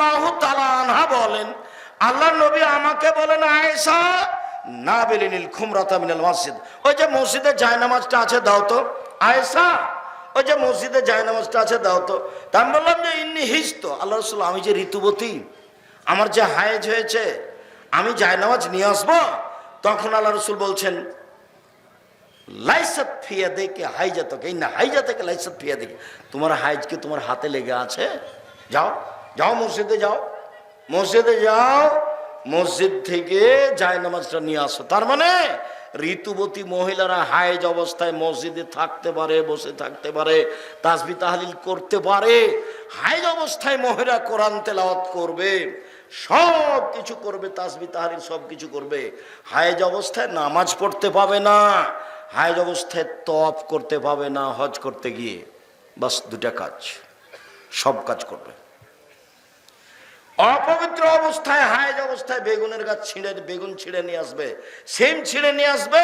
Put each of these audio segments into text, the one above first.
আনহা বলেন, আল্লাহ নবী আমাকে বলেন, আয়েশা না বেলিনিল খুমরাতা মিনাল মসজিদ। ওই যে মসজিদে জায়নামাজটা আছে, দাও তো। আয়েশা, ওই যে মসজিদে জায়নামাজটা আছে, দাও তো। তা আমি বললাম যে, ইন্নি আল্লাহ রসুল, আমি যে ঋতুবতী, আমার যে হায়েজ হয়েছে, আমি জায়নামাজ নিয়ে আসব। তখন আল্লাহ রসুল বলছেন, লাইসাত ফিয়া দেখে হাইজা তোকে না হাইজা থেকে লাইসাত ফিয়া দেখে তোমার হাইজ কি তোমার হাতে লেগে আছে। যাও। যাও মসজিদে যাও। মসজিদে যাও, মসজিদ থেকে যায় নামাজটা নিয়ে আসো। তার মানে ঋতুবতী মহিলারা হাইজ অবস্থায় মসজিদে থাকতে পারে, বসে থাকতে পারে তাসবি তাহলিল করতে পারে। হাইজ অবস্থায় মহিলা কোরআন তেলাওয়াত করবে, সব কিছু করবে তাসবি তাহলিল সব কিছু করবে। হাইজ অবস্থায় নামাজ পড়তে পাবে না হাইজ অবস্থায় তপ করতে পাবে না, হজ করতে গিয়ে। বাস দুটা কাজ, সব কাজ করবে। অপবিত্র অবস্থায়, হায়েজ অবস্থায় বেগুনের গাছ ছিঁড়ে, বেগুন ছিঁড়ে নিয়ে আসবে, সেম ছিঁড়ে নিয়ে আসবে,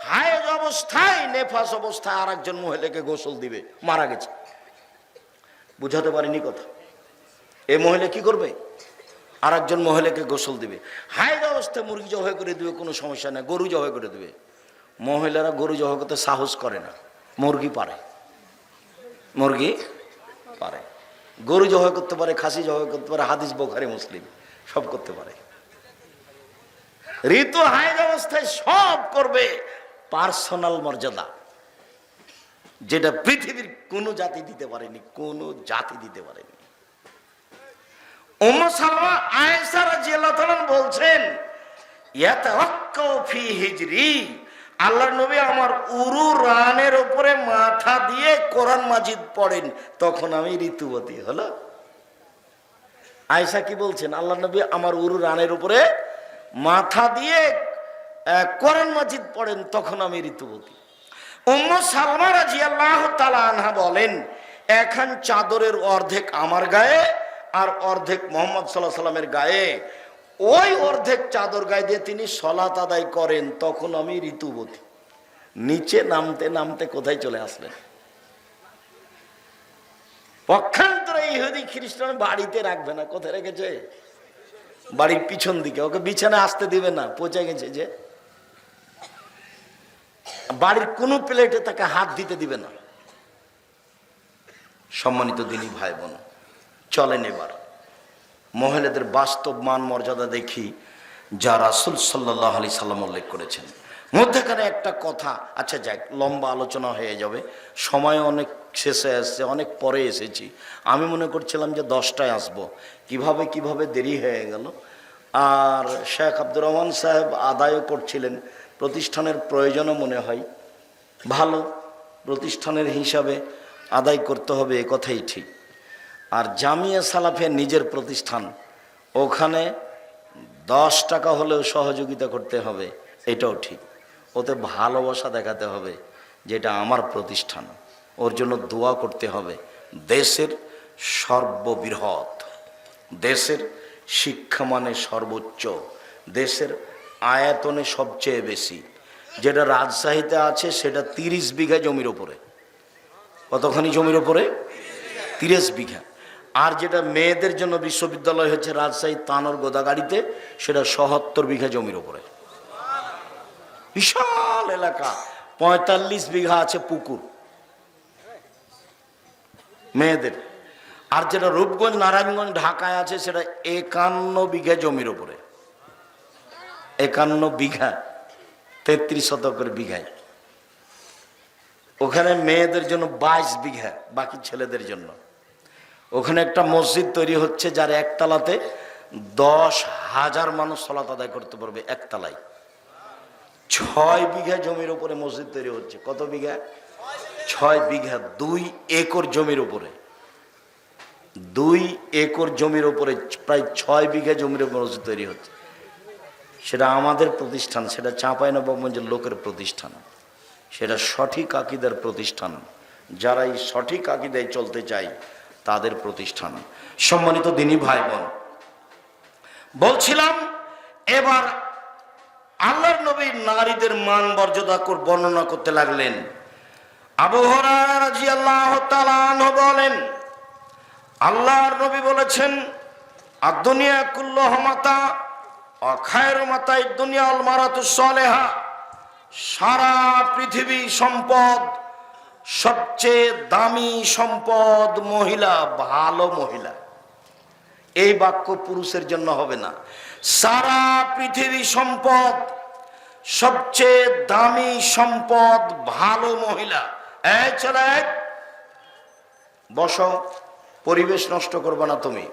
হায়েজ অবস্থায়, নেফাস অবস্থায় আর একজন মহিলাকে গোসল দিবে, মারা গেছে। বুঝাতে পারিনি কথা। এই মহিলা কি করবে? আর একজন মহিলাকে গোসল দিবে। হায়েজ অবস্থায় মুরগি জবাই করে দিবে, কোনো সমস্যা নেই, গরু জবাই করে দিবে। মহিলারা গরু জবাই করতে সাহস করে না। মুরগি পারে। মুরগি পারে। গরু জবাই করতে পারে, খাসি জবাই করতে পারে, হাদিস বোখারি, মুসলিম, সব করতে পারে। ঋতু হায় অবস্থায় সব করবে পার্সোনাল মর্যাদা, যেটা পৃথিবীর কোনো জাতি দিতে পারেনি, কোনো জাতি দিতে পারেনি। বলছেন হিজরি। আল্লাহর নবী আমার উরু রানের উপরে মাথা দিয়ে কোরআন মাজিদ পড়েন, তখন আমি ঋতুবতী হলো। আয়েশা কি বলছেন? আল্লাহ নবী আমার উরু রানের উপরে মাথা দিয়ে কোরআন মাজিদ পড়েন, তখন আমি ঋতুবতী। উম্ম সালমা রাদিয়াল্লাহু তালা আনহা বলেন, এখন চাদরের অর্ধেক আমার গায়ে আর অর্ধেক মোহাম্মদ সাল্লাহ সাল্লামের গায়ে ওই অর্ধেক চাদর গায়ে দিয়ে তিনি সলাত আদায় করেন, তখন আমি ঋতুবতী। নিচে নামতে নামতে কোথায় চলে আসলেন? পক্ষান্তরে ইহুদি খ্রিস্টান বাড়িতে রাখবে না, কোথায় রেখেছে? বাড়ির পিছন দিকে। ওকে বিছানা আসতে দিবে না, পচে গেছে যে। বাড়ির কোনো প্লেটে তাকে হাত দিতে দিবে না। সম্মানিত দিনী ভাই বোন চলেন এবার। মহিলাদের বাস্তব মান মর্যাদা দেখি যা রাসুল সাল্লাহ আলি সাল্লাম উল্লেখ করেছেন। মধ্যেখানে একটা কথা আচ্ছা যাক, লম্বা আলোচনা হয়ে যাবে। সময় অনেক শেষে আসছে অনেক পরে এসেছি। আমি মনে করছিলাম যে দশটায় আসব। কীভাবে কীভাবে দেরি হয়ে গেল? আর শেখ আব্দুর রহমান সাহেব আদায়ও করছিলেন। প্রতিষ্ঠানের প্রয়োজনও মনে হয়। ভালো, প্রতিষ্ঠানের হিসাবে আদায় করতে হবে, এ কথাই ঠিক। আর জামিয়া সালাফিয়া নিজের প্রতিষ্ঠান। ওখানে দশ টাকা হলেও সহযোগিতা করতে হবে, এটাও ঠিক। ওতে ভালোবাসা দেখাতে হবে যেটা আমার প্রতিষ্ঠান। ওর জন্য দোয়া করতে হবে। দেশের সর্ববৃহৎ, দেশের শিক্ষা মানে সর্বোচ্চ, দেশের আয়তনে সবচেয়ে বেশি। যেটা রাজশাহীতে আছে, সেটা তিরিশ বিঘা জমির ওপরে। কতখানি জমির ওপরে? তিরিশ বিঘা। আর যেটা মেয়েদের জন্য বিশ্ববিদ্যালয় হচ্ছে রাজশাহী তানোর গোদাগাড়িতে, সেটা সহত্তর বিঘা জমির ওপরে বিশাল এলাকা। পঁয়তাল্লিশ বিঘা আছে পুকুর। মেয়েদের। আর যেটা রূপগঞ্জ, নারায়ণগঞ্জ, ঢাকায় আছে, সেটা একান্ন বিঘা জমির ওপরে একান্ন বিঘা। তেত্রিশ শতকের বিঘায়। ওখানে মেয়েদের জন্য বাইশ বিঘা, বাকি ছেলেদের জন্য। ওখানে একটা মসজিদ তৈরি হচ্ছে যার একতলাতে দশ হাজার মানুষ সলাত আদায় করতে পারবে একতলায়। ছয় বিঘা জমির উপরে মসজিদ তৈরি হচ্ছে। কত বিঘা? ছয় বিঘা, দুই একর জমির উপরে। দুই একর জমির উপরে প্রায় ছয় বিঘা জমির উপরে মসজিদ তৈরি হচ্ছে। সেটা আমাদের প্রতিষ্ঠান, সেটা চাঁপাই নবাবগঞ্জের লোকের প্রতিষ্ঠান। সেটা সঠিক আকিদার প্রতিষ্ঠান। যারা এই সঠিক আকিদায় চলতে চায় তাদের প্রতিষ্ঠান। সম্মানিত দিনী ভাই বোন বলছিলাম, এবার আল্লাহর নবীর নারীদের মান মর্যাদা বর্ণনা করতে লাগলেন। আবু আল্লাহ বলেন, আল্লাহর নবী বলেছেন আর দুনিয়া কুল্লহ মাতা অখায়ের মাতায় দুনিয়া আল মারাতু সলেহা সারা পৃথিবী সম্পদ সবচেয়ে দামি সম্পদ মহিলা, ভালো মহিলা। এই বাক্য পুরুষের জন্য হবে না। সারা পৃথিবী সম্পদ, সবচেয়ে দামি সম্পদ, ভালো মহিলা। বসো, পরিবেশ নষ্ট করবে না তুমি।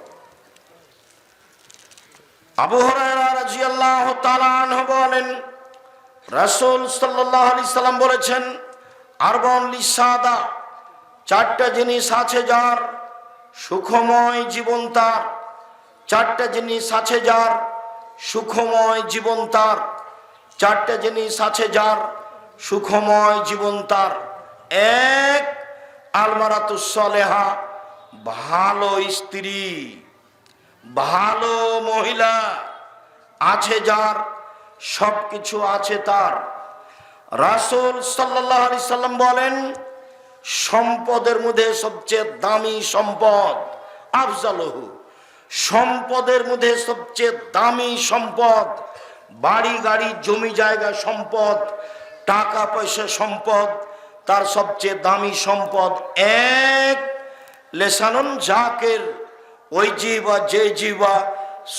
আবু হুরায়রা রাদিয়াল্লাহু তাআলা বলেন, রাসূল আলাইহি সাল্লাম বলেছেন আরবান লিসাদা চারটা জিনিস আছে যার সুখময় জীবন তার চারটা জিনিস আছে যার সুখময় জীবন তার চারটা জিনিস আছে যার সুখময় জীবন তার এক আলমারাতুসলেহা ভালো স্ত্রী, ভালো মহিলা আছে যার সব কিছু আছে তার। রাসূল আলাইহি সাল্লাম বলেন, সম্পদের মধ্যে সবচেয়ে দামি সম্পদ আফজালহু। সম্পদের মধ্যে সবচেয়ে দামি সম্পদ বাড়ি, গাড়ি, জমি জায়গা সম্পদ, টাকা পয়সা সম্পদ, তার সবচেয়ে দামি সম্পদ এক লেসানন জাকের। ওই জীবা, যে জীবা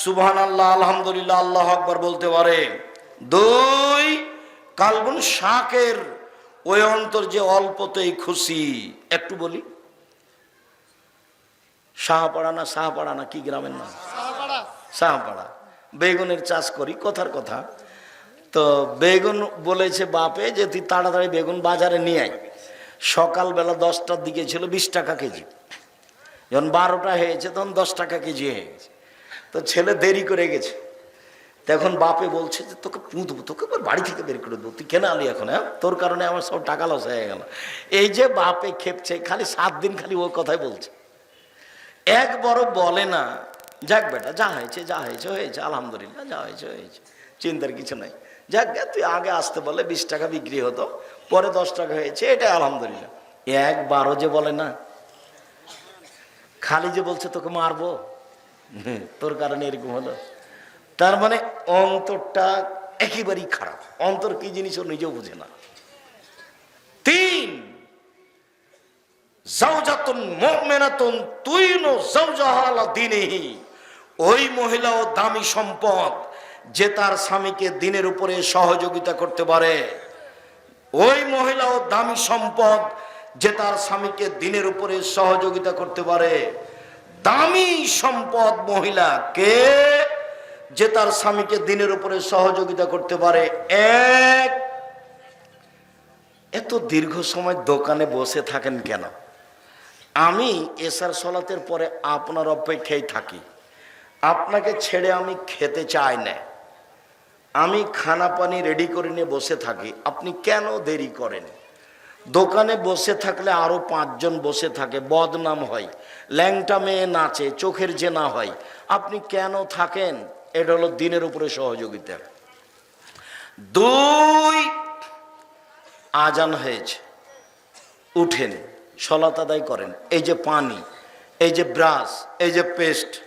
সুবহান আল্লাহ আলহামদুলিল্লাহ, আল্লাহ আকবর বলতে পারে। দুই কালবন শাকের ওই অন্তর যে অল্পতেই খুশি একটু বলি। শাহপাড়া না শাহপাড়া না কি গ্রামের নাম? শাহপাড়া। বেগুনের চাষ করি কথার কথা। তো বেগুন বলেছে বাপে যে তুই তাড়াতাড়ি বেগুন বাজারে নিয়ে আয়। সকালবেলা দশটার দিকে ছিল বিশ টাকা কেজি। যখন বারোটা হয়েছে তখন দশ টাকা কেজি হয়ে গেছে। তো ছেলে দেরি করে গেছে। তখন বাপে বলছে যে, তোকে পুঁতবো, তোকে এবার বাড়ি থেকে বের করে দেবো। তুই কেন আলি এখন হ্যাঁ? তোর কারণে আমার সব টাকা লস হয়ে গেল। এই যে বাপে খেপছে, খালি সাত দিন খালি ও কথাই বলছে। এক বড় বলে না, যাক বেটা, যা হয়েছে যা হয়েছে হয়েছে, আলহামদুলিল্লাহ, যা হয়েছে হয়েছে। চিন্তার কিছু নাই। যাক তুই আগে আসতে বলে বিশ টাকা বিক্রি হতো, পরে দশ টাকা হয়েছে এটা আলহামদুলিল্লাহ। একবারও যে বলে না, খালি যে বলছে, তোকে মারবো? তোর কারণে এরকম হলো। তার মানে অন্তরটা একেবারেই খারাপ। অন্তর কি জিনিস ও নিজেও বুঝে না। তিন, জাওজাতুন মুমিনাতুন তুইনু দীনিহি। ওই মহিলাও দামি সম্পদ যে তার স্বামীকে দিনের উপরে সহযোগিতা করতে পারে, ওই মহিলাও দামি সম্পদ যে তার স্বামীকে দিনের উপরে সহযোগিতা করতে পারে, দামি সম্পদ মহিলা কে যে তার স্বামীকে দিনের উপরে সহযোগিতা করতে পারে, এক, এত দীর্ঘ সময় দোকানে বসে থাকেন কেন? আমি এসার সলাতের পরে আপনার অপেক্ষায় থাকি। আপনাকে ছেড়ে আমি খেতে চাই না। আমি খানা পানি রেডি করে নিয়ে বসে থাকি। আপনি কেন দেরি করেন? দোকানে বসে থাকলে আরও পাঁচজন বসে থাকে, বদনাম হয়। ল্যাংটা মেয়ে নাচে, চোখের জেনা হয়। আপনি কেন থাকেন? এটা হলো দিনের উপরে সহযোগিতা। দুই, আজান হয়েছে। উঠেন, সলাত আদায় করেন। এই যে পানি, এই যে ব্রাশ, এই যে পেস্ট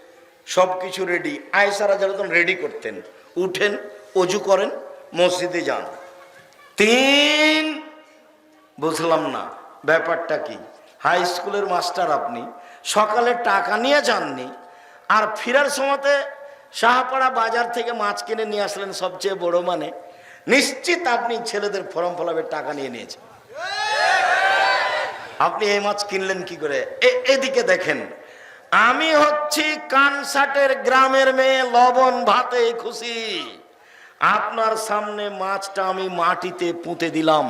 সব কিছু রেডি আয়সারা যেরকম রেডি করতেন। উঠেন, অজু করেন, মসজিদে যান। তিন, বুঝলাম না, ব্যাপারটা কি? হাই স্কুলের মাস্টার আপনি, সকালে টাকা নিয়ে যাননি, আর ফেরার সময়তে শাহপাড়া বাজার থেকে মাছ কিনে নিয়ে আসলেন সবচেয়ে বড় মানে। নিশ্চিত আপনি ছেলেদের ফর্ম ফলাবের টাকা নিয়ে নিয়েছেন। আপনি এই মাছ কিনলেন কি করে? এদিকে দেখেন, আমি হচ্ছি কানসাটের গ্রামের মেয়ে, লবণ ভাতে খুশি। আপনার সামনে মাছটা আমি মাটিতে পুঁতে দিলাম।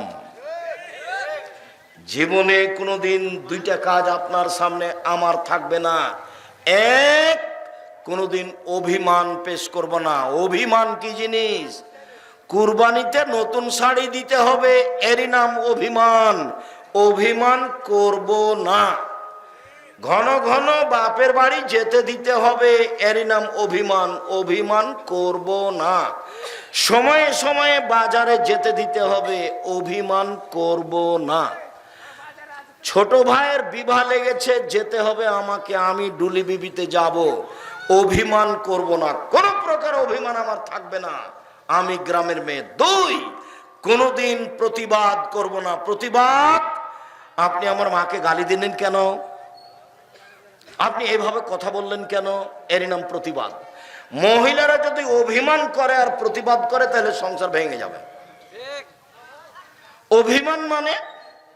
জীবনে কোনোদিন দুইটা কাজ আপনার সামনে আমার থাকবে না। এক কোনোদিন অভিমান পেশ করব না। অভিমান কি জিনিস? কুরবানিতে নতুন শাড়ি দিতে হবে, এরই নাম অভিমান। অভিমান করব না। ঘন ঘন বাপের বাড়ি যেতে দিতে হবে, এরই নাম অভিমান। অভিমান করব না। সময়ে সময়ে বাজারে যেতে দিতে হবে, অভিমান করব না। ছোট ভাইয়ের বিবাহ লেগেছে, যেতে হবে আমাকে, আমি ডুলি বিবিতে যাব। অভিমান করব না। কোনো প্রকার অভিমান আমার থাকবে না। আমি গ্রামের মেয়ে দুই। কোনোদিন প্রতিবাদ করব না। প্রতিবাদ? আপনি আমার মাকে গালি দিলেন কেন? আপনি এইভাবে কথা বললেন কেন? এরই নাম প্রতিবাদ। মহিলারা যদি অভিমান করে আর প্রতিবাদ করে তাহলে সংসার ভেঙে যাবে। অভিমান মানে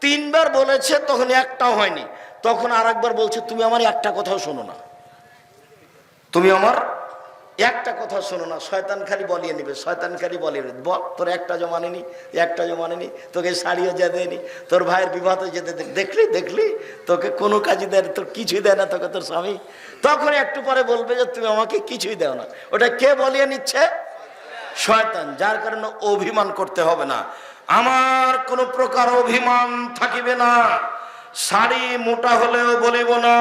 তিনবার বলেছে তখন একটাও হয়নি। তখন আর একবার বলছে তুমি আমার একটা কথাও শোনো না। তুমি আমার একটা কথা শোনো না, শয়তান খালি বলিয়ে নিবে, শয়তান খালি বলিয়ে নিবে। বল, তোর একটা জমানেনি একটা জমানেনি তোকে শাড়িও যে দেয়নি, তোর ভাইয়ের বিবাহ যেতে দেখলি দেখলি? তোকে কোনো কাজই দেয় তোর কিছুই দেয় না তোকে, তোর স্বামী। তখন একটু পরে বলবে যে, তুমি আমাকে কিছুই দেও না। ওটা কে বলিয়ে নিচ্ছে? শয়তান, যার কারণে অভিমান করতে হবে না। আমার কোনো প্রকার অভিমান থাকিবে না। শাড়ি মোটা হলেও বলিব না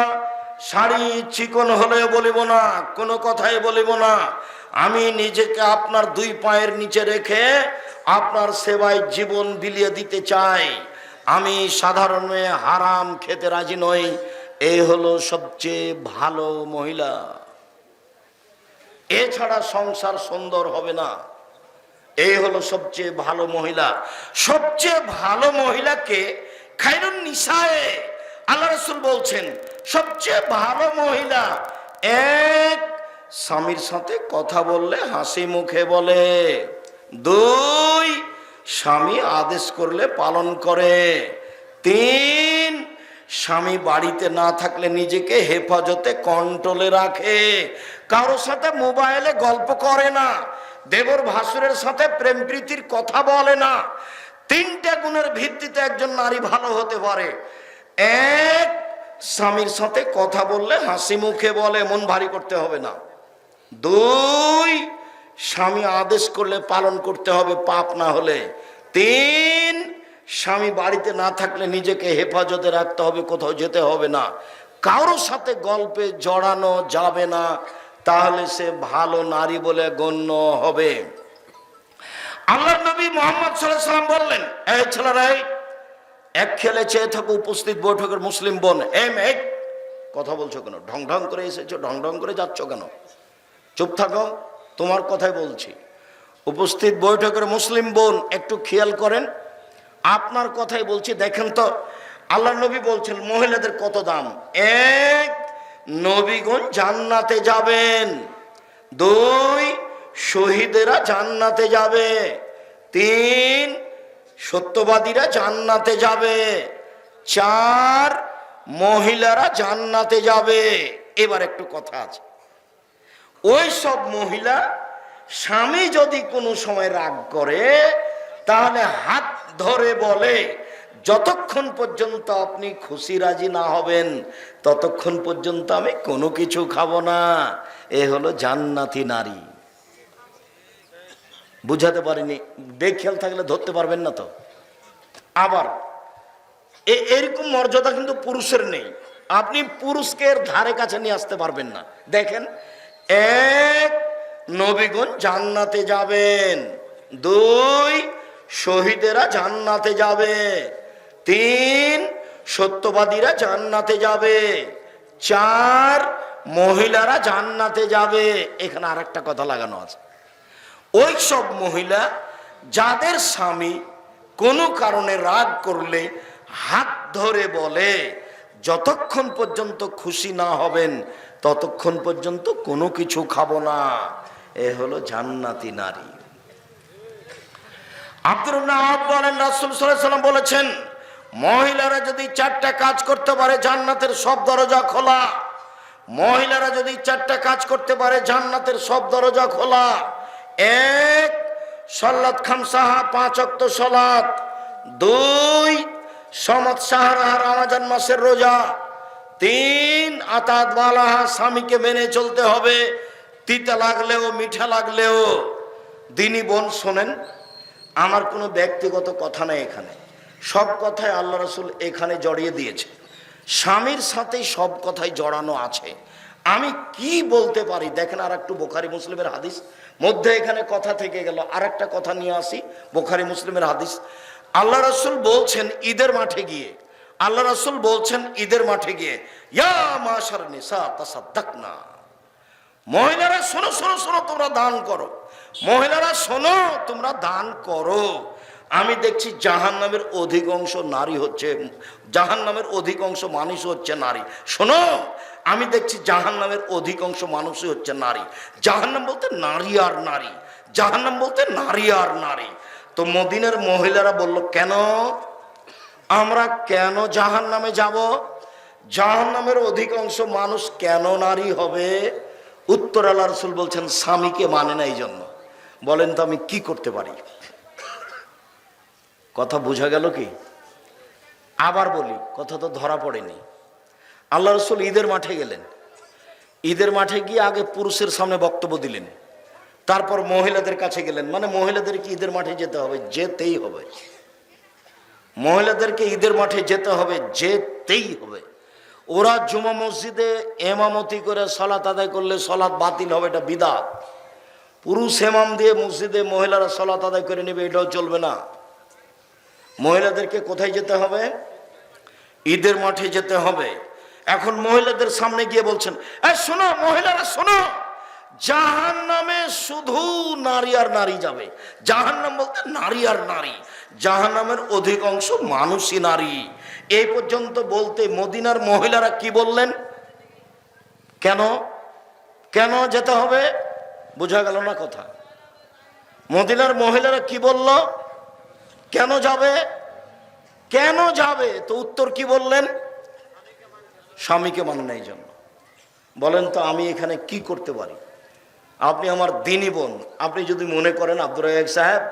শাড়ি চিকন হলেও বলিব না, কোনো কথাই বলিব না। আমি নিজেকে আপনার দুই পায়ের নিচে রেখে আপনার সেবায় জীবন বিলিয়ে দিতে চাই। আমি সাধারণ হারাম খেতে রাজি নই। এই হলো সবচেয়ে ভালো মহিলা। এছাড়া সংসার সুন্দর হবে না। এই হলো সবচেয়ে ভালো মহিলা। সবচেয়ে ভালো মহিলাকে খাইরুন নিসায়ে আল্লাহ রসুল বলছেন, সবচেয়ে ভালো মহিলা এক, স্বামীর সাথে কথা বললে হাসি মুখে বলে। দুই, স্বামী আদেশ করলে পালন করে। তিন, স্বামী বাড়িতে না থাকলে নিজেকে হেফাজতে কন্ট্রোলে রাখে। কারোর সাথে মোবাইলে গল্প করে না, দেবর ভাসুরের সাথে প্রেম প্রীতির কথা বলে না। তিনটা গুণের ভিত্তিতে একজন নারী ভালো হতে পারে। এক স্বামীর সাথে কথা বললে হাসি মুখে বলে, মন ভারী করতে হবে না। দুই, স্বামী আদেশ করলে পালন করতে হবে, পাপ না হলে। তিন, স্বামী বাড়িতে না থাকলে নিজেকে হেফাজতে রাখতে হবে, কোথাও যেতে হবে না। কারোর সাথে গল্পে জড়ানো যাবে না, তাহলে সে ভালো নারী বলে গণ্য হবে। আল্লাহ নবী মোহাম্মদ সাল্লাম বললেন, এই ছেলেরা এই এক খেলে চেয়ে থাকো উপস্থিত বৈঠকের মুসলিম বোন এম এক কথা বলছো কেন? ঢং ঢং করে এসেছ, ঢং ঢং করে যাচ্ছ কেন? চুপ থাকো, তোমার কথাই বলছি। উপস্থিত বৈঠকের মুসলিম বোন, একটু খেয়াল করেন। আপনার কথাই বলছি, দেখেন তো, আল্লাহ নবী বলছেন, মহিলাদের কত দাম? এক, নবীগণ জান্নাতে যাবেন। দুই, শহীদেরা জান্নাতে যাবে। তিন সত্যবাদীরা জান্নাতে যাবে। চার মহিলারা জান্নাতে যাবে। এবার একটু কথা আছে। ওই সব মহিলা স্বামী যদি কোনো সময় রাগ করে, তাহলে হাত ধরে বলে, যতক্ষণ পর্যন্ত আপনি খুশি রাজি না হবেন, ততক্ষণ পর্যন্ত আমি কোনো কিছু খাব না। এ হলো জান্নাতি নারী। বুঝাতে পারিনি। বেখেয়াল থাকলে ধরতে পারবেন না তো। আবার এরকম মর্যাদা কিন্তু পুরুষের নেই। আপনি পুরুষকে ধারে কাছে নিয়ে আসতে পারবেন না। দেখেন, এক, নবীগণ জান্নাতে যাবেন। দুই, শহীদেরা জান্নাতে যাবে। তিন, সত্যবাদীরা জান্নাতে যাবে। চার, মহিলারা জান্নাতে যাবে। এখানে আর কথা লাগানো আছে। ওই সব মহিলা যাদের স্বামী কোনো কারণে রাগ করলে হাত ধরে বলে, যতক্ষণ পর্যন্ত খুশি না হবেন, ততক্ষণ পর্যন্ত কোনো কিছু খাব না। এ হলো জান্নাতি নারী। বলেছেন, মহিলারা যদি চারটা কাজ করতে পারে, জান্নাতের সব দরজা খোলা। মহিলারা যদি চারটা কাজ করতে পারে, জান্নাতের সব দরজা খোলা। এক, সল্লাত খামসাহা পাঁচ অক্ত সলাত। দুই সমত সাহারা রামাজান মাসের রোজা। তিন, আতাত স্বামীকে মেনে চলতে হবে। তিতা লাগলেও, মিঠা লাগলেও। দিনী বোন, শোনেন, আমার কোনো ব্যক্তিগত কথা নেই এখানে। সব কথাই আল্লাহ রসুল এখানে জড়িয়ে দিয়েছে। স্বামীর সাথে সব কথাই জড়ানো আছে। আমি কি বলতে পারি? দেখেন আর একটু বোখারি মুসলিমের হাদিস। মধ্যে এখানে কথা থেকে গেল আর একটা কথা নিয়ে আসি, বোখারি মুসলিমের হাদিস। আল্লাহ রসুল বলছেন, ঈদের মাঠে গিয়ে, আল্লাহ রাসুল বলছেন, ঈদের মাঠে গিয়ে, ইয়া তাসাদ্দাকনা। মহিলারা শোনো শোনো শোনো, তোমরা দান করো। মহিলারা শোনো, তোমরা দান করো। আমি দেখছি জাহান নামের অধিকাংশ নারী হচ্ছে জাহান নামের অধিকাংশ মানুষ হচ্ছে নারী। শোনো, আমি দেখছি জাহান নামের অধিকাংশ মানুষই হচ্ছে নারী। জাহান নাম বলতে নারী আর নারী। জাহান নাম বলতে নারী আর নারী। তো মদিনের মহিলারা বলল, কেন? আমরা কেন জাহান নামে যাব? জাহান নামের অধিকাংশ মানুষ কেন নারী হবে? উত্তর আল্লাহ রসুল বলছেন, স্বামীকে মানে না এই জন্য বলেন তো আমি কি করতে পারি? কথা বোঝা গেল কি? আবার বলি, কথা তো ধরা পড়েনি। আল্লাহ রসুল ঈদের মাঠে গেলেন। ঈদের মাঠে গিয়ে আগে পুরুষের সামনে বক্তব্য দিলেন। তারপর মহিলাদের কাছে গেলেন। মানে মহিলাদেরকে ঈদের মাঠে যেতে হবে, যেতেই হবে। মহিলাদেরকে ঈদের মাঠে যেতে হবে, যেতেই হবে। ওরা জুমা মসজিদে এমামতি করে সলাত আদায় করলে সলাৎ বাতিল হবে, এটা বিদাত। পুরুষ এমাম দিয়ে মসজিদে মহিলারা সলাত আদায় করে নেবে, এটাও চলবে না। মহিলাদেরকে কোথায় যেতে হবে? ঈদের মাঠে যেতে হবে। এখন মহিলাদের সামনে গিয়ে বলছেন শোনো, মহিলারা, শোনো! জাহান নামে শুধু নারী আর নারী যাবে। জাহান নাম বলতে নারী আর নারী। জাহান নামের অধিকাংশ মানুষই নারী। এই পর্যন্ত বলতে মদিনার মহিলারা কি বললেন? কেন? কেন যেতে হবে? বোঝা গেল না কথা। মদিনার মহিলারা কি বলল? কেন যাবে? কেন যাবে? তো উত্তর কি বললেন? স্বামীকে মানে এই জন্য বলেন তো, আমি এখানে কি করতে পারি? আপনি আমার দিনই বোন। আপনি যদি মনে করেন আব্দুর রাজাক সাহেব,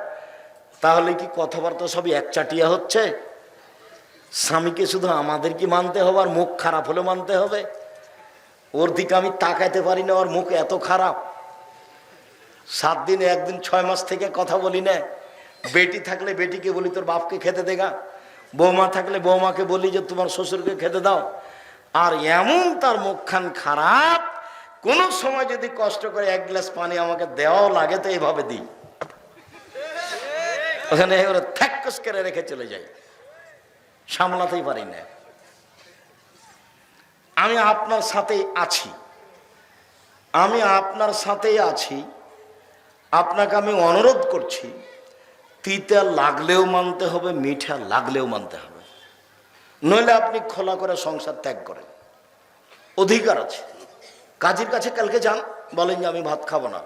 তাহলে কি কথাবার্তা সবই একচাটিয়া হচ্ছে? স্বামীকে শুধু আমাদের কি মানতে হবে আর মুখ খারাপ হলে মানতে হবে? ওর দিকে আমি তাকাইতে পারি না, ওর মুখ এত খারাপ। সাত দিন, একদিন, ছয় মাস থেকে কথা বলি না। বেটি থাকলে বেটিকে বলি, তোর বাপকে খেতে দেগা বৌমা থাকলে বৌমাকে বলি যে, তোমার শ্বশুরকে খেতে দাও। আর এমন তার মুখখান খারাপ, কোন সময় যদি কষ্ট করে এক গ্লাস পানি আমাকে দেওয়াও লাগে, তো এইভাবে দিই। ওখানে এবারে থ্যাকস করে রেখে চলে যাই। সামলাতেই পারি না। আমি আপনার সাথেই আছি। আমি আপনার সাথেই আছি। আপনাকে আমি অনুরোধ করছি। তিতা লাগলেও মানতে হবে, মিঠা লাগলেও মানতে হবে। নইলে আপনি খোলা করে সংসার ত্যাগ করেন। অধিকার আছে। কাজীর কাছে কালকে যান, বলেন যে আমি ভাত খাব না।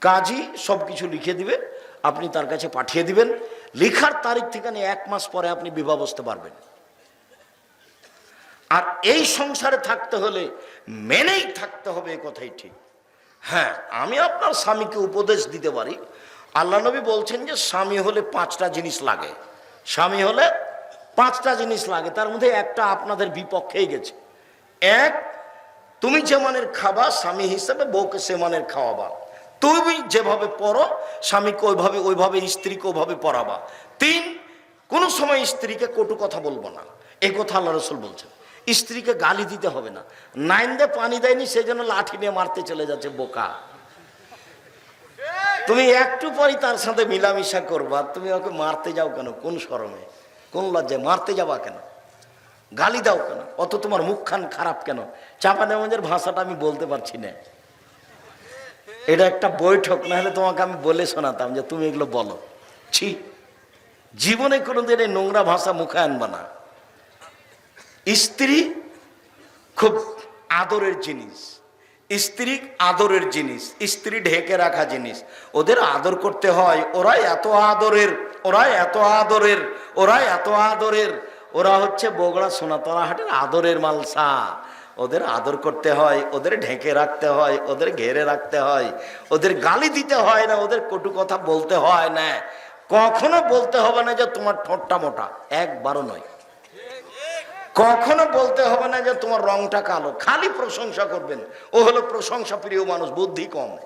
কাজী সব কিছু লিখে দিবে, আপনি তার কাছে পাঠিয়ে দিবেন। লেখার তারিখ থেকে নিয়ে এক মাস পরে আপনি বিবাহ বসতে পারবেন। আর এই সংসারে থাকতে হলে মেনেই থাকতে হবে এ কথাই ঠিক। হ্যাঁ আমি আপনার স্বামীকে উপদেশ দিতে পারি আল্লাহ নবী বলছেন যে স্বামী হলে পাঁচটা জিনিস লাগে। স্বামী হলে পাঁচটা জিনিস লাগে, তার মধ্যে একটা আপনাদের বিপক্ষেই গেছে। এক, তুমি যে মানের খাবা, স্বামী হিসেবে বউকে সে মানের খাওয়াবা। তুমি যেভাবে পড়ো, স্বামীকে ওইভাবে ওইভাবে, স্ত্রীকে ওইভাবে পড়াবা। তিন, কোন সময় স্ত্রীকে কটু কথা বলব না। এই কথা আল্লাহ রসুল বলছেন। স্ত্রীকে গালি দিতে হবে না। নাইন দে পানি দেয়নি সেই জন্য লাঠি নিয়ে মারতে চলে যাচ্ছে বোকা। তুমি একটু পরই তার সাথে মিলামিশা করবা, তুমি ওকে মারতে যাও কেন? কোন শরমে? কোন লজ্জায়? মারতে যাবা কেন? গালি দাও কেন? অত তোমার মুখখান খারাপ কেন? চাপানেগঞ্জের ভাষাটা আমি বলতে পারছি না। এটা একটা বৈঠক না হলে তোমাকে আমি বলে শোনাতাম যে তুমি এগুলো বলো। ছি। জীবনে কোনোদিন এই নোংরা ভাষা মুখে আনবা না। স্ত্রী খুব আদরের জিনিস। স্ত্রী আদরের জিনিস, স্ত্রী ঢেকে রাখা জিনিস। ওদের আদর করতে হয় ওরা এত আদরের ওরা এত আদরের ওরা এত আদরের। ওরা হচ্ছে বগড়া সোনাতলা হাটের আদরের মালসা। ওদের আদর করতে হয়, ওদের ঢেকে রাখতে হয়, ওদের ঘেরে রাখতে হয়। ওদের গালি দিতে হয় না, ওদের কটু কথা বলতে হয় না। কখনো বলতে হবে না যে তোমার ঠোঁটটা মোটা, একবারও নয়। কখনো বলতে হবে না যে তোমার রংটা কালো, খালি প্রশংসা করবেন। ও হলো প্রশংসা প্রিয় মানুষ, বুদ্ধি কম।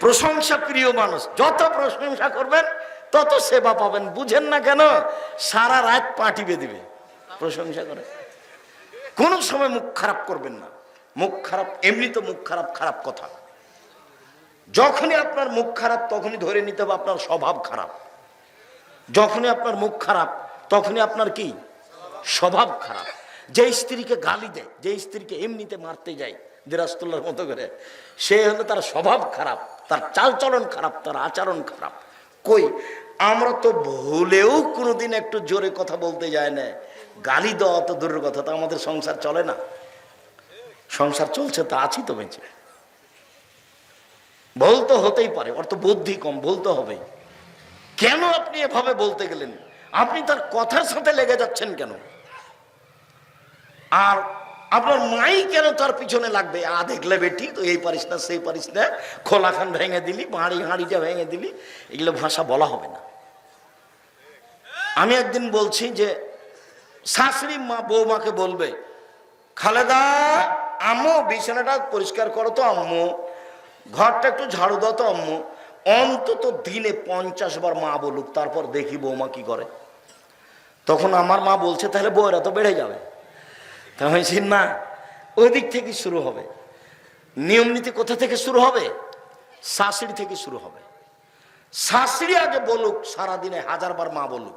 প্রশংসা প্রিয় মানুষ, যত প্রশংসা করবেন, তত সেবা পাবেন। বুঝেন না কেন? সারা রাত পাটিবে দিবে প্রশংসা করে। কোনো সময় মুখ খারাপ করবেন না। মুখ খারাপ, এমনি তো মুখ খারাপ খারাপ কথা। যখনই আপনার মুখ খারাপ, তখনই ধরে নিতে হবে আপনার স্বভাব খারাপ। যখনই আপনার মুখ খারাপ, তখনই আপনার কি? স্বভাব খারাপ। যে স্ত্রীকে গালি দেয় যে স্ত্রীকে এমনিতে মারতে যায় দিরাজতুল্লার মতো করে, সে হলো তার স্বভাব খারাপ, তার চালচলন খারাপ, তার আচরণ খারাপ। কই? আমরা তো ভুলেও কোনোদিন একটু জোরে কথা বলতে যায় না। গালি দেওয়া তো দূরের কথা, তো আমাদের সংসার চলে না। সংসার চলছে, তা আছি তো বেঁচে। ভুল তো হতেই পারে, ওর তো বুদ্ধি কম বলতে হবে কেন আপনি এভাবে বলতে গেলেন? আপনি তার কথার সাথে লেগে যাচ্ছেন কেন? আর আপনার মাই কেন তার পিছনে লাগবে? আ, দেখলে বেটি, তো এই পারিস না, সেই পারিস না। খোলা খান ভেঙে দিলি, বাড়ি হাঁড়িটা ভেঙে দিলি। এগুলো ভাষা বলা হবে না। আমি একদিন বলছি যে, শাশুড়ি মা বৌমাকে বলবে, খালেদা, আম্মু, বিছানাটা পরিষ্কার করো তো, আম্মু। ঘরটা একটু ঝাড়ু দাও তো, আম্মু। অন্তত দিনে পঞ্চাশ বার মা বলুক, তারপর দেখি বৌমা কি করে। তখন আমার মা বলছে, তাহলে বউরা তো বেড়ে যাবে। তা না ওই দিক থেকে শুরু হবে। নিয়ম নীতি কোথা থেকে শুরু হবে? শাশুড়ি থেকে শুরু হবে। শাশুড়ি আগে বলুক, সারাদিনে হাজার বার মা বলুক।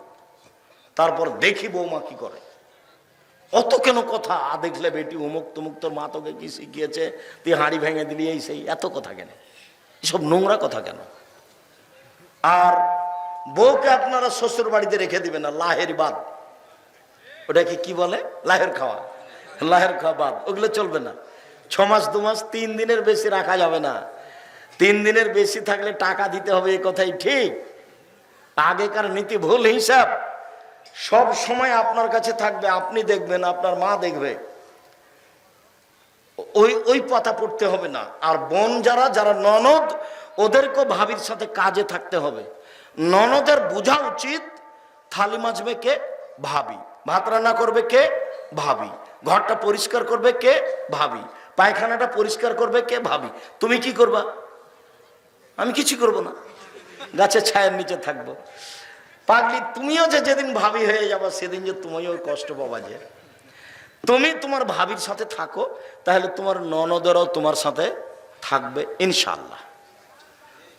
তারপর দেখি বৌমা কি করে। অত কেন কথা? দেখলে বেটি উমুক তুমুক, তোর মা তোকে কি শিখিয়েছে? তুই হাঁড়ি ভেঙে দিলি, এই সেই, এত কথা কেন? এসব নোংরা কথা কেন? আর বউকে আপনারা শ্বশুর বাড়িতে রেখে দিবেন না, লাহের বাদ। ওটাকে কি বলে? লাহের খাওয়া। লাহের বাদ ওগুলো চলবে না। ছ মাস, দু মাস, তিন দিনের বেশি রাখা যাবে না। তিন দিনের বেশি থাকলে টাকা দিতে হবে এই কথাই ঠিক। আগেকার নীতি ভুল হিসাব। সব সময় আপনার কাছে থাকবে, আপনি দেখবেন, আপনার মা দেখবে। ওই ওই পাতা পড়তে হবে না। আর বোন যারা যারা ননদ, ওদেরকেও ভাবির সাথে কাজে থাকতে হবে। ননদের বোঝা উচিত, থালি মাজবে কে? ভাবি। ভাত রান্না করবে কে? ভাবি। ঘরটা পরিষ্কার করবে কে? ভাবি। পায়খানাটা পরিষ্কার করবে কে? ভাবি। তুমি কি করবা? আমি কিছু করব না। গাছের ছায়ের নিচে থাকব। পাগলি, তুমিও যে যেদিন ভাবি হয়ে যাবা, সেদিন যে তুমিও কষ্ট পাবা যে। তুমি তোমার ভাবির সাথে থাকো, তাহলে তোমার ননদেরও তোমার সাথে থাকবে ইনশাল্লাহ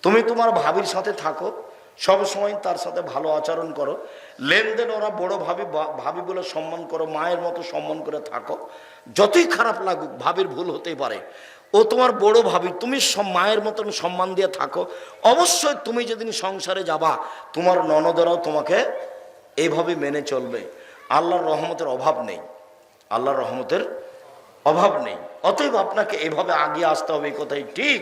তুমি তোমার ভাবির সাথে থাকো সব সময় তার সাথে ভালো আচরণ করো। লেনদেন ওরা বড় ভাবি ভাবি বলে সম্মান করো, মায়ের মতো সম্মান করে থাকো। যতই খারাপ লাগুক, ভাবির ভুল হতেই পারে। ও তোমার বড় ভাবি, তুমি মায়ের মতন সম্মান দিয়ে থাকো। অবশ্যই তুমি যেদিন সংসারে যাবা, তোমার ননদেরাও তোমাকে এইভাবে মেনে চলবে। আল্লাহর রহমতের অভাব নেই। আল্লাহর রহমতের অভাব নেই। অতএব আপনাকে এভাবে আগিয়ে আসতে হবে, এই কথাই ঠিক।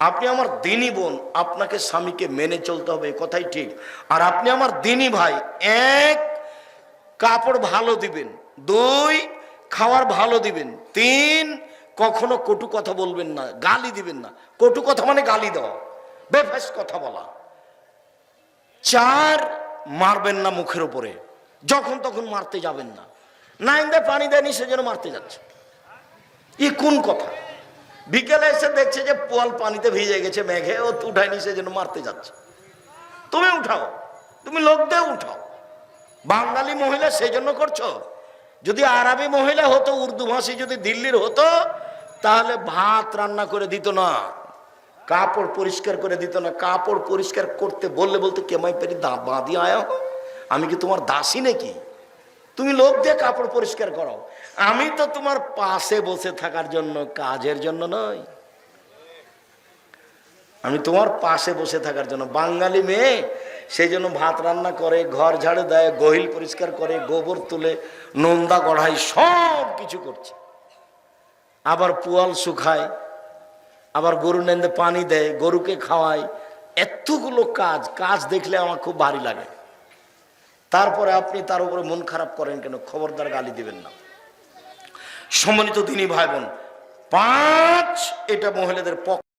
আপনি আমার দিনী বোন, আপনাকে স্বামীকে মেনে চলতে হবে কথাই ঠিক। আর আপনি আমার দিনী ভাই, এক, কাপড় ভালো দিবেন, দুই, খাওয়ার ভালো দিবেন, তিন, কখনো কটু কথা বলবেন না, গালি দিবেন না। কটু কথা মানে গালি দেওয়া বেফাস কথা বলা। চার, মারবেন না মুখের উপরে, যখন তখন মারতে যাবেন না। নাইন দেয় পানি দেয়নি সেজন্য মারতে যাচ্ছে। ই কোন কথা? বিকেলে এসে দেখছে যে পোয়াল পানিতে ভিজে গেছে মেঘে, ও উঠায়নি সেজন্য মারতে যাচ্ছে। তুমি উঠাও, তুমি লোক দিয়ে উঠাও। বাঙালি মহিলা সেই জন্য করছ। যদি আরবি মহিলা হতো, উর্দু ভাষী যদি দিল্লির হতো, তাহলে ভাত রান্না করে দিত না, কাপড় পরিষ্কার করে দিত না। কাপড় পরিষ্কার করতে বললে বলতে কেমাই পেরি বাঁধি আয়া? আমি কি তোমার দাসী নাকি? তুমি লোক দিয়ে কাপড় পরিষ্কার করো। আমি তো তোমার পাশে বসে থাকার জন্য কাজের জন্য নয় আমি তোমার পাশে বসে থাকার জন্য। বাঙালি মেয়ে, সেই জন্য ভাত রান্না করে, ঘর ঝাড়ে দেয়, গহিল পরিষ্কার করে, গোবর তুলে, নন্দা গড়াই, সব কিছু করছে। আবার পুয়াল শুকায়, আবার গরু নেন্দে পানি দেয়, গরুকে খাওয়ায়, এতগুলো কাজ কাজ দেখলে আমার খুব ভারী লাগে। তারপরে আপনি তার উপরে মন খারাপ করেন কেন? খবরদার গালি দিবেন না। সম্মানিত তিনি ভাই বোন, পাঁচ এটা মহিলাদের পক্ষ